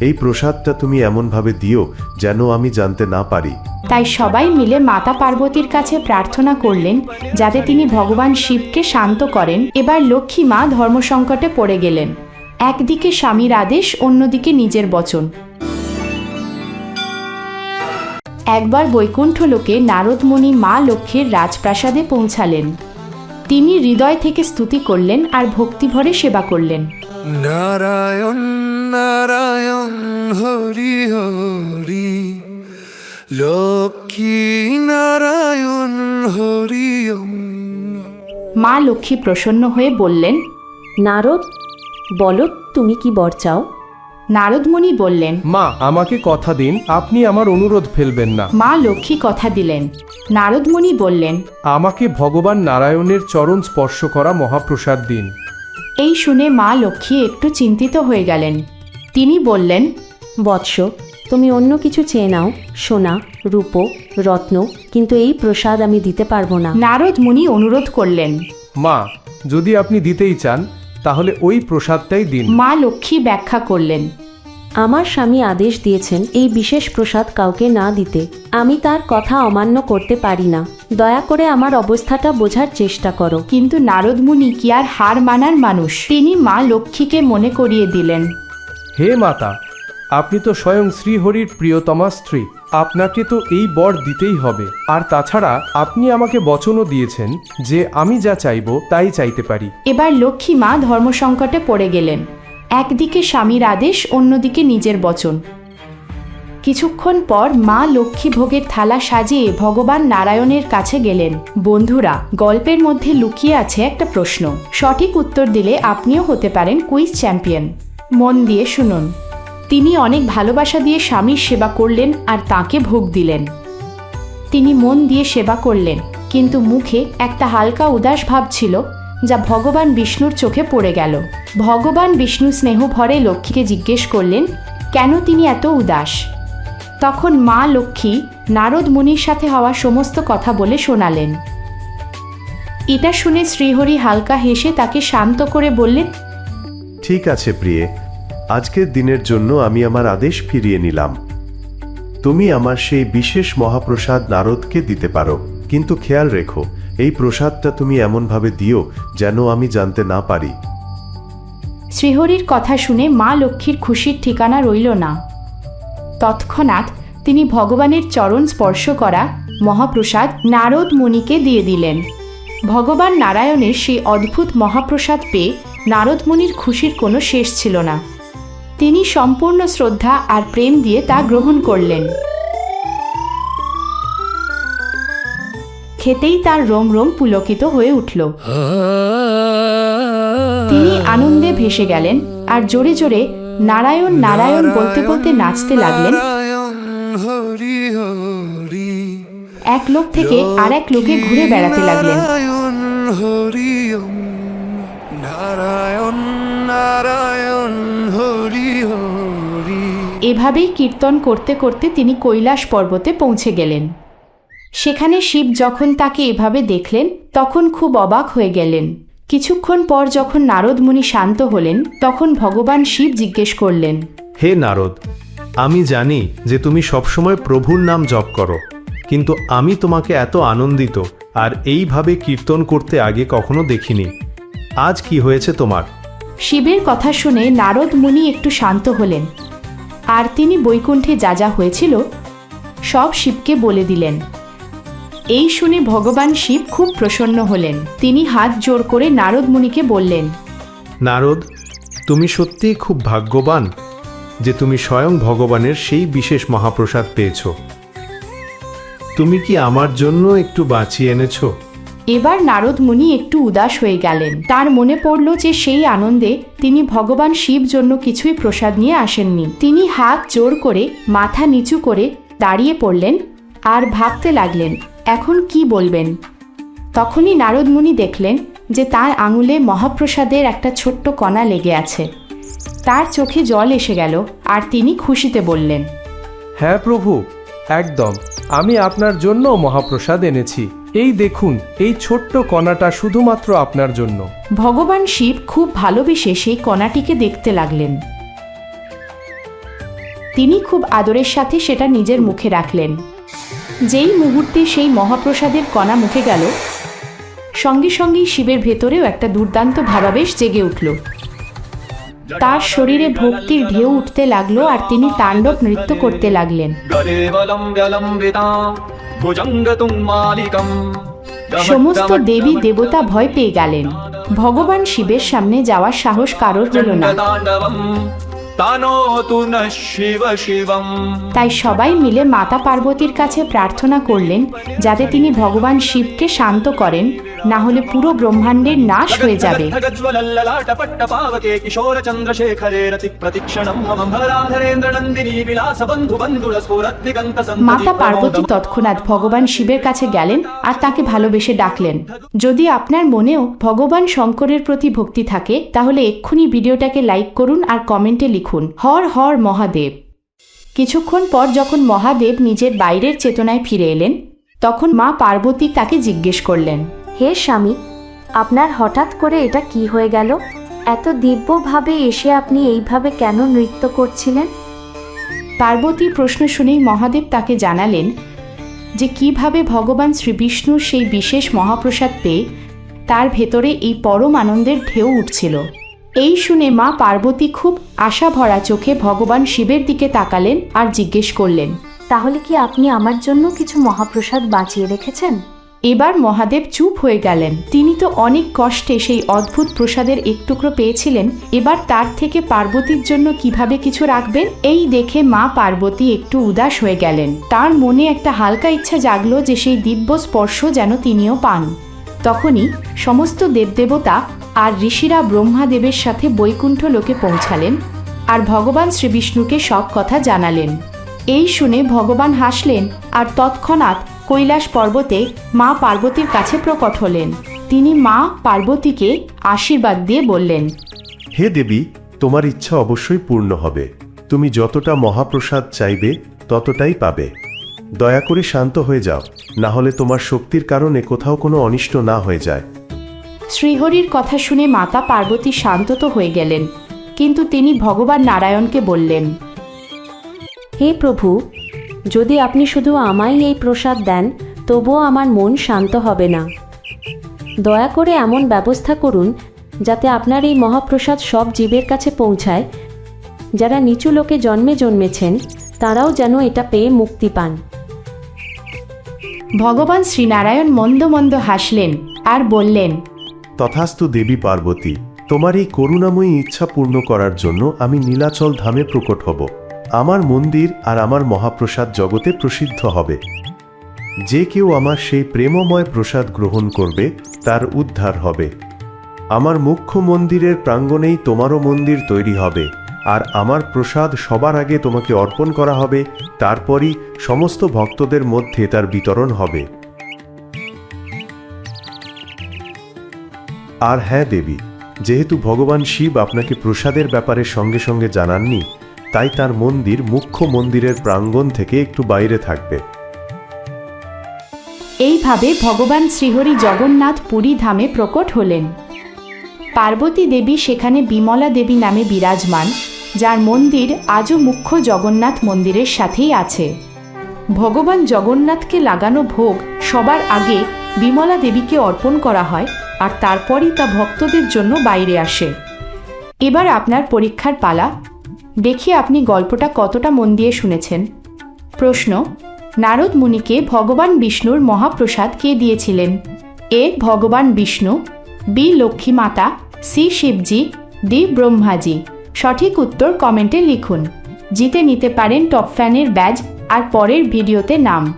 এই প্রসাদটা তুমি এমনভাবে দিও যেন আমি জানতে না পারি। তাই সবাই মিলে মাতা পার্বতীর কাছে প্রার্থনা করলেন, যাতে তিনি ভগবান শিবকে শান্ত করেন। এবার লক্ষ্মী মা ধর্মসংকটে পড়ে গেলেন। একদিকে স্বামীর আদেশ, অন্যদিকে নিজের বচন। একবার বৈকুণ্ঠ লোকে নারদমণি মা লক্ষ্মীর রাজপ্রাসাদে পৌঁছালেন। তিনি হৃদয় থেকে স্তুতি করলেন আর ভক্তিভরে সেবা করলেন। নারায়ণ নারায়ণ হরি হরি। লক্ষ্মী নারায়ণ হরি। মা লক্ষ্মী প্রসন্ন হয়ে বললেন নারদ বলো তুমি কি বর চাও? নারদমণি বললেন মা আমাকে কথা দিন আপনি আমার অনুরোধ ফেলবেন না। মা লক্ষ্মী কথা দিলেন নারদমণি বললেন আমাকে ভগবান নারায়ণের চরণ স্পর্শ করা মহাপ্রসাদ দিন। এই শুনে মা লক্ষ্মী একটু চিন্তিত হয়ে গেলেন। তিনি বললেন বৎস তুমি অন্য কিছু চেয়ে নাও। সোনা রূপ রত্ন কিন্তু এই প্রসাদ আমি দিতে পারব না। নারদ মুনি অনুরোধ করলেন। মা যদি আপনি দিতেই চান তাহলে ওই প্রসাদটাই দিন। মা লক্ষ্মী ব্যাখ্যা করলেন। আমার স্বামী আদেশ দিয়েছেন এই বিশেষ প্রসাদ কাউকে না দিতে। আমি তার কথা অমান্য করতে পারি না। দয়া করে আমার অবস্থাটা বোঝার চেষ্টা করো। কিন্তু নারদ মুনি কি আর হার মানার মানুষ? তিনি মা লক্ষ্মীকে মনে করিয়ে দিলেন। হে মাতা আপনি তো স্বয়ং শ্রীহরির প্রিয়তমা স্ত্রী। আপনাকে তো এই বর দিতেই হবে। আর তাছাড়া আপনি আমাকে বচনও দিয়েছেন যে আমি যা চাইব তাই চাইতে পারি। এবার লক্ষ্মী মা ধর্মসংকটে পড়ে গেলেন। একদিকে স্বামীর আদেশ, অন্যদিকে নিজের বচন। কিছুক্ষণ পর মা লক্ষ্মী ভোগের থালা সাজিয়ে ভগবান নারায়ণের কাছে গেলেন। বন্ধুরা, গল্পের মধ্যে লুকিয়ে আছে একটা প্রশ্ন। সঠিক উত্তর দিলে আপনিও হতে পারেন কুইজ চ্যাম্পিয়ন। মন দিয়ে শুনুন। তিনি অনেক ভালোবাসা দিয়ে স্বামীর সেবা করলেন আর তাকে ভোগ দিলেন। তিনি মন দিয়ে সেবা করলেন, কিন্তু মুখে একটা হালকা উদাস ভাব ছিল। যা ভগবান বিষ্ণুর চোখে পড়ে গেল। ভগবান বিষ্ণু স্নেহ ভরে লক্ষ্মীকে জিজ্ঞেস করলেন, কেন তিনি এত উদাস? তখন মা লক্ষ্মী নারদ মুনির সাথে হওয়া সমস্ত কথা বলে শোনালেন। এটা শুনে শ্রীহরি হালকা হেসে তাকে শান্ত করে বললেন, ঠিক আছে প্রিয়ে, আজকের দিনের জন্য আমি আমার আদেশ ফিরিয়ে নিলাম। তুমি আমার সেই বিশেষ মহাপ্রসাদ নারদকে দিতে পারো, কিন্তু খেয়াল রেখো প্রসাদটা তুমি এমনভাবে দিও যেন আমি জানতে না পারি। শ্রীহরির কথা শুনে মা লক্ষ্মীর খুশির ঠিকানা রইল না। তৎক্ষণাৎ তিনি ভগবানের চরণ স্পর্শ করা মহাপ্রসাদ নারদ মুনিকে দিয়ে দিলেন। ভগবান নারায়ণের সেই অদ্ভুত মহাপ্রসাদ পেয়ে নারদ মুনির খুশির কোনো শেষ ছিল না। তিনি সম্পূর্ণ শ্রদ্ধা আর প্রেম দিয়ে তা গ্রহণ করলেন। খেতেই তার রোম রোম পুলকিত হয়ে উঠল। তিনি আনন্দে ভেসে গেলেন আর জোরে জোরে নারায়ণ নারায়ণ বলতে বলতে নাচতে লাগলেন। এক লোক থেকে আর এক লোকে ঘুরে বেড়াতে লাগলেন। এভাবেই কীর্তন করতে করতে তিনি কৈলাস পর্বতে পৌঁছে গেলেন। সেখানে শিব যখন তাকে এভাবে দেখলেন তখন খুব অবাক হয়ে গেলেন। কিছুক্ষণ পর যখন নারদ মুনি শান্ত হলেন তখন ভগবান শিব জিজ্ঞেস করলেন হে নারদ আমি জানি যে তুমি সবসময় প্রভুর নাম জপ করো কিন্তু আমি তোমাকে এত আনন্দিত আর এইভাবে কীর্তন করতে আগে কখনো দেখিনি। আজ কি হয়েছে তোমার? শিবের কথা শুনে নারদ মুনি একটু শান্ত হলেন আর তিনি বৈকুণ্ঠে যা যা হয়েছিল সব শিবকে বলে দিলেন। এই শুনে ভগবান শিব খুব প্রসন্ন হলেন। তিনি হাত জোর করে নারদ মুনিকে বললেন নারদ তুমি সত্যিই খুব ভাগ্যবান যে তুমি স্বয়ং ভগবানের সেই বিশেষ মহাপ্রসাদ পেয়েছ। তুমি কি আমার জন্য একটু বাঁচিয়ে এনেছো? এবার নারদ মুনি একটু উদাস হয়ে গেলেন। তার মনে পড়ল যে সেই আনন্দে তিনি ভগবান শিব জন্য কিছুই প্রসাদ নিয়ে আসেননি। তিনি হাত জোর করে মাথা নিচু করে দাঁড়িয়ে পড়লেন আর ভাবতে লাগলেন এখন কি বলবেন? তখনই নারদ মুনি দেখলেন যে তার আঙুলে মহাপ্রসাদের একটা ছোট্ট কণা লেগে আছে। তার চোখে জল এসে গেল আর তিনি খুশিতে বললেন হ্যাঁ প্রভু একদম। আমি আপনার জন্য মহাপ্রসাদ এনেছি। এই দেখুন এই ছোট্ট কণাটা শুধুমাত্র আপনার জন্য। ভগবান শিব খুব ভালোবেসে সেই কণাটিকে দেখতে লাগলেন। তিনি খুব আদরের সাথে সেটা নিজের মুখে রাখলেন। যেই মুহূর্তে সেই মহাপ্রসাদের কণা মুখে গেল, সঙ্গে সঙ্গেই শিবের ভেতরেও একটা দুর্দান্ত ভাবাবেশ জেগে উঠল। তার শরীরে ভক্তির ঢেউ উঠতে লাগল আর তিনি তাণ্ডব নৃত্য করতে লাগলেন। সমস্ত দেবী দেবতা ভয় পেয়ে গেলেন। ভগবান শিবের সামনে যাওয়ার সাহস কারোর হলো না। তানোতু ন শিব শিবম। তাই সবাই মিলে মাতা পার্বতীর কাছে প্রার্থনা করলেন যাতে তিনি ভগবান শিবকে শান্ত করেন না হলে পুরো ব্রহ্মাণ্ডের নাশ হয়ে যাবে। মাতা পার্বতী তৎক্ষণাৎ ভগবান শিবের কাছে গেলেন আর তাকে ভালোবেসে ডাকলেন। যদি আপনার মনেও ভগবান শঙ্করের প্রতি ভক্তি থাকে তাহলে এক্ষুনি ভিডিওটাকে লাইক করুন আর কমেন্টে লিখুন। হর হর মহাদেব। কিছুক্ষণ পর যখন মহাদেব নিজের বাইরের চেতনায় ফিরে এলেন, তখন মা পার্বতী তাকে জিজ্ঞেস করলেন, হে স্বামী, আপনার হঠাৎ করে এটা কি হয়ে গেল? এত দিব্যভাবে এসে আপনি এইভাবে কেন নৃত্য করছিলেন? পার্বতী প্রশ্ন শুনেই মহাদেব তাকে জানালেন যে কীভাবে ভগবান শ্রীবিষ্ণুর সেই বিশেষ মহাপ্রসাদ পেয়ে তার ভেতরে এই পরম আনন্দের ঢেউ উঠছিল। এই শুনে মা পার্বতী খুব আশা ভরা চোখে ভগবান শিবের দিকে তাকালেন আর জিজ্ঞেস করলেন তাহলে কি আপনি আমার জন্য কিছু মহাপ্রসাদ বাঁচিয়ে রেখেছেন? এবার মহাদেব চুপ হয়ে গেলেন। তিনি তো অনেক কষ্টে সেই অদ্ভুত প্রসাদের এক টুকরো পেয়েছিলেন এবার তার থেকে পার্বতীর জন্য কীভাবে কিছু রাখবেন? এই দেখে মা পার্বতী একটু উদাস হয়ে গেলেন। তার মনে একটা হালকা ইচ্ছা জাগলো যে সেই দিব্য স্পর্শ যেন তিনিও পান। তখনই সমস্ত দেবদেবতা আর ঋষিরা ব্রহ্মাদেবের সাথে বৈকুণ্ঠ লোকে পৌঁছালেন আর ভগবান শ্রীবিষ্ণুকে সব কথা জানালেন। এই শুনে ভগবান হাসলেন আর তৎক্ষণাৎ কৈলাস পর্বতে মা পার্বতীর কাছে প্রকট হলেন। তিনি মা পার্বতীকে আশীর্বাদ দিয়ে বললেন, হে দেবী, তোমার ইচ্ছা অবশ্যই পূর্ণ হবে। তুমি যতটা মহাপ্রসাদ চাইবে, ততটাই পাবে। দয়া করে শান্ত হয়ে যাও না হলে তোমার শক্তির কারণে কোথাও কোনো অনিষ্ট না হয়ে যায়। শ্রীহরির কথা শুনে মাতা পার্বতী শান্ত তো হয়ে গেলেন। কিন্তু তিনি ভগবান নারায়ণকে বললেন, হে প্রভু, যদি আপনি শুধু আমায় এই প্রসাদ দেন, তবুও আমার মন শান্ত হবে না। দয়া করে এমন ব্যবস্থা করুন, যাতে আপনার এই মহাপ্রসাদ সব জীবের কাছে পৌঁছায়। যারা নিচু লোকে জন্মে জন্মেছেন, তারাও যেন এটা পেয়ে মুক্তি পান। ভগবান শ্রীনারায়ণ মন্দ মন্দ হাসলেন আর বললেন তথাস্তু দেবী পার্বতী, তোমার এই করুণাময়ী ইচ্ছা পূর্ণ করার জন্য আমি নীলাচল ধামে প্রকট হব। আমার মন্দির আর আমার মহাপ্রসাদ জগতে প্রসিদ্ধ হবে। যে কেউ আমার সেই প্রেমময় প্রসাদ গ্রহণ করবে, তার উদ্ধার হবে। আমার মুখ্য মন্দিরের প্রাঙ্গণেই তোমারও মন্দির তৈরি হবে, আর আমার প্রসাদ সবার আগে তোমাকে অর্পণ করা হবে, তারপরই সমস্ত ভক্তদের মধ্যে তার বিতরণ হবে। আর হ্যাঁ দেবী, যেহেতু ভগবান শিব আপনাকে প্রসাদের ব্যাপারে সঙ্গে সঙ্গে জানাননি, তাই তার মন্দির মুখ্য মন্দিরের প্রাঙ্গণ থেকে একটু বাইরে থাকবে। এইভাবে ভগবান শ্রীহরি জগন্নাথ পুরী ধামে প্রকট হলেন। পার্বতী দেবী সেখানে বিমলা দেবী নামে বিরাজমান, যার মন্দির আজও মুখ্য জগন্নাথ মন্দিরের সাথেই আছে। ভগবান জগন্নাথকে লাগানো ভোগ সবার আগে বিমলা দেবীকে অর্পণ করা হয় আর তারপরই তা ভক্তদের জন্য বাইরে আসে। এবার আপনার পরীক্ষার পালা। দেখি আপনি গল্পটা কতটা মন দিয়ে শুনেছেন। প্রশ্ন, নারদ মুনিকে ভগবান বিষ্ণুর মহাপ্রসাদ কে দিয়েছিলেন? এ, ভগবান বিষ্ণু, বি, লক্ষ্মী মাতা, সি, শিবজি, ডি, ব্রহ্মাজি। সঠিক উত্তর কমেন্টে লিখুন। জিতে নিতে পারেন টপ ফ্যানের ব্যাজ আর পরের ভিডিওতে নাম।